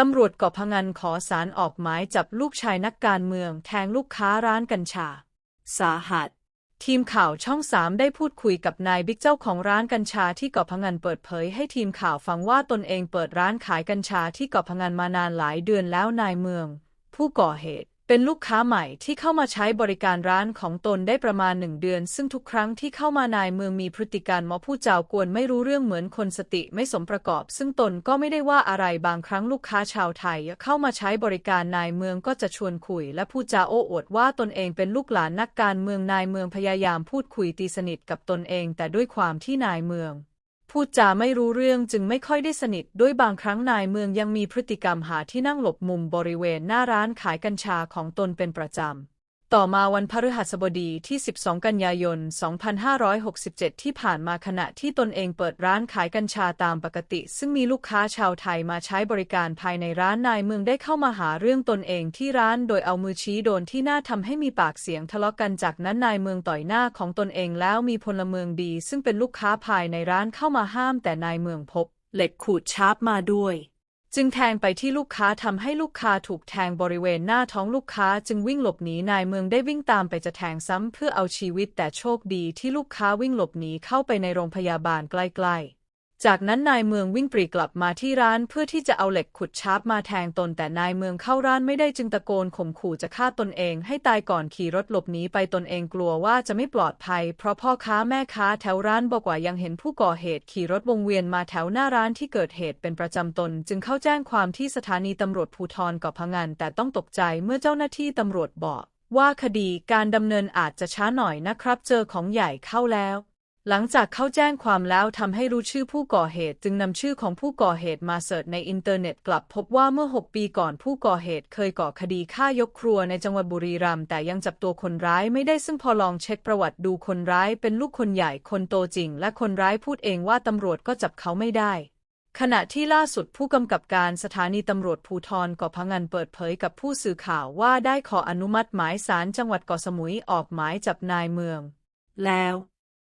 ตำรวจเกาะพงันขอสารออกหมายจับลูกชายนักการเมืองแทงลูกค้าร้านกัญชา สาหัส ทีมข่าวช่องสามได้พูดคุยกับนายบิ๊กเจ้าของร้านกัญชาที่เกาะพงันเปิดเผยให้ทีมข่าวฟังว่าตนเองเปิดร้านขายกัญชาที่เกาะพงันมานานหลายเดือนแล้วนายเมือง ผู้ก่อเหตุ เป็นลูกค้าใหม่ที่เข้ามาใช้บริการร้านของตนได้ประมาณหนึ่งเดือน ซึ่งทุกครั้งที่เข้ามานายเมืองมีพฤติการมาพูดจากวนไม่รู้เรื่องเหมือนคนสติไม่สมประกอบ ซึ่งตนก็ไม่ได้ว่าอะไรบางครั้งลูกค้าชาวไทย เข้ามาใช้บริการนายเมืองก็จะชวนคุย และพูดจาโอ้อวดว่าตนเองเป็นลูกหลานนักการเมืองนายเมืองพยายามพูดคุยตีสนิทกับตนเอง แต่ด้วยความที่นายเมือง พูดจาไม่รู้เรื่องจึงไม่ค่อยได้สนิท ด้วยบางครั้งนายเมืองยังมีพฤติกรรมหาที่นั่งหลบมุมบริเวณหน้าร้านขายกัญชาของตนเป็นประจำ ต่อมาวันพฤหัสบดีที่ 12 กันยายน 2567 ที่ผ่านมาขณะที่ตนเองเปิดร้านขายกัญชาตามปกติ ซึ่งมีลูกค้าชาวไทยมาใช้บริการภายในร้านนายเมืองได้เข้ามาหาเรื่องตนเองที่ร้านโดยเอามือชี้โดนที่หน้าทำให้มีปากเสียงทะเลาะกันจากนั้นนายเมืองต่อยหน้าของตนเองแล้วมีพลเมืองดี ซึ่งเป็นลูกค้าภายในร้านเข้ามาห้ามแต่นายเมืองพบ เหล็กขูดชาร์ปมาด้วย จึงแทงไปที่ลูกค้าทำให้ลูกค้าถูกแทงบริเวณหน้าท้องลูกค้าจึงวิ่งหลบหนีนายเมืองได้วิ่งตามไปจะแทงซ้ำเพื่อเอาชีวิตแต่โชคดีที่ลูกค้าวิ่งหลบหนีเข้าไปในโรงพยาบาลใกล้ๆ จากนั้นนายเมืองวิ่งปรีกลับมาที่ร้านเพื่อที่จะเอาเหล็กขุดชาร์ปมาแทงตน แต่นายเมืองเข้าร้านไม่ได้จึงตะโกนข่มขู่จะฆ่าตนเองให้ตายก่อนขี่รถหลบหนีไปตนเองกลัวว่าจะไม่ปลอดภัย เพราะพ่อค้าแม่ค้าแถวร้านบอกว่ายังเห็นผู้ก่อเหตุขี่รถวงเวียนมาแถวหน้าร้านที่เกิดเหตุเป็นประจำตน จึงเข้าแจ้งความที่สถานีตำรวจภูธรเกาะพะงันแต่ต้องตกใจเมื่อเจ้าหน้าที่ตำรวจบอก ว่าคดีการดำเนินอาจจะช้าหน่อยนะครับ เจอของใหญ่เข้าแล้ว หลังจากเข้าแจ้งความแล้วทำให้รู้ชื่อผู้ก่อเหตุจึงนำชื่อของผู้ก่อเหตุมาเสิร์ชในอินเทอร์เน็ตกลับพบว่าเมื่อ 6 ปีก่อนผู้ก่อเหตุเคยก่อคดีฆ่ายกครัวในจังหวัดบุรีรัมย์แต่ยังจับตัวคนร้ายไม่ได้ซึ่งพอลองเช็คประวัติดูคนร้ายเป็นลูกคนใหญ่คนโตจริง และคนร้ายพูดเองว่าตำรวจก็จับเขาไม่ได้ ขณะที่ล่าสุดผู้กำกับการสถานีตำรวจภูธรเกาะพะงันเปิดเผยกับผู้สื่อข่าวว่าได้ขออนุมัติหมายศาลจังหวัดเกาะสมุยออกหมายจับนายเมือง แล้ว